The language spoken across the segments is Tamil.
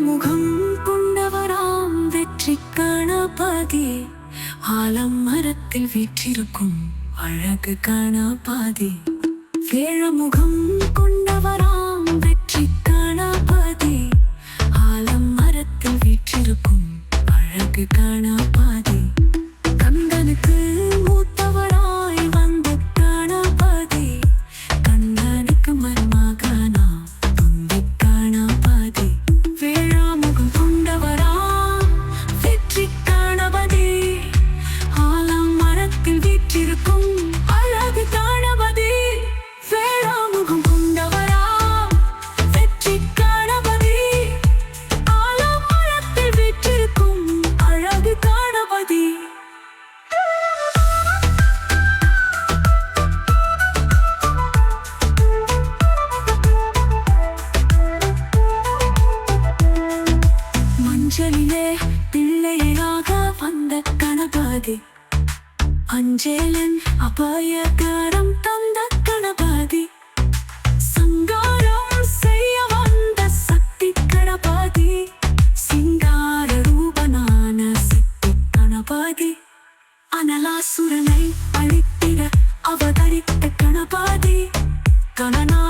முகம் கொண்டவராம் வெற்றி கணபதி ஆலம் மரத்தில் வீற்றிருக்கும் அழகு கணபதி வேழமுகம் கொண்டவராம் மஞ்சளிலே பிள்ளையாக வந்த கணபதி. அஞ்சேலன் அபாயகரம் தந்த கணபதி. சங்காரம் செய்ய வந்த சக்தி கணபதி. சிங்கார ரூபனான சக்தி கணபதி. அனலாசுரனை அழித்திட அவதரித்த கணபதி. கணனா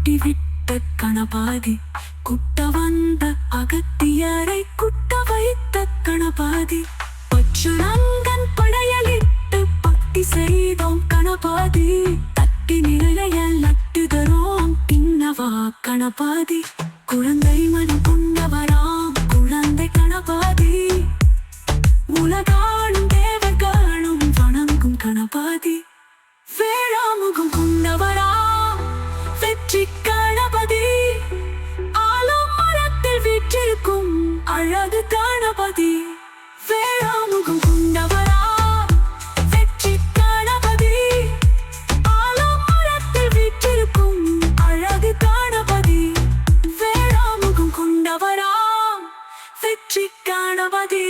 குட்டி விட்ட கணபாதி குட்ட வந்த அகத்தியரை குட்ட வைத்த கணபாதி. பச்சுரங்கன் படையலிட்டு பக்தி செய்தோம் கணபாதி. தட்டி நிறைய லட்டு தரோம் பின்னவா கணபாதி. குழந்தை மணி கொண்டவராம் குழந்தை கணபாதி. உலகாளும் தேவர்களும் வணங்கும் கணபாதி. அழகு கணபதி. வேளாமுகம் கொண்டவரா? வெற்றி கணபதி. ஆலம் வீற்றிருக்கும் அழகு கணபதி. வேளாமுகம் கொண்டவரா? வெற்றி கணபதி.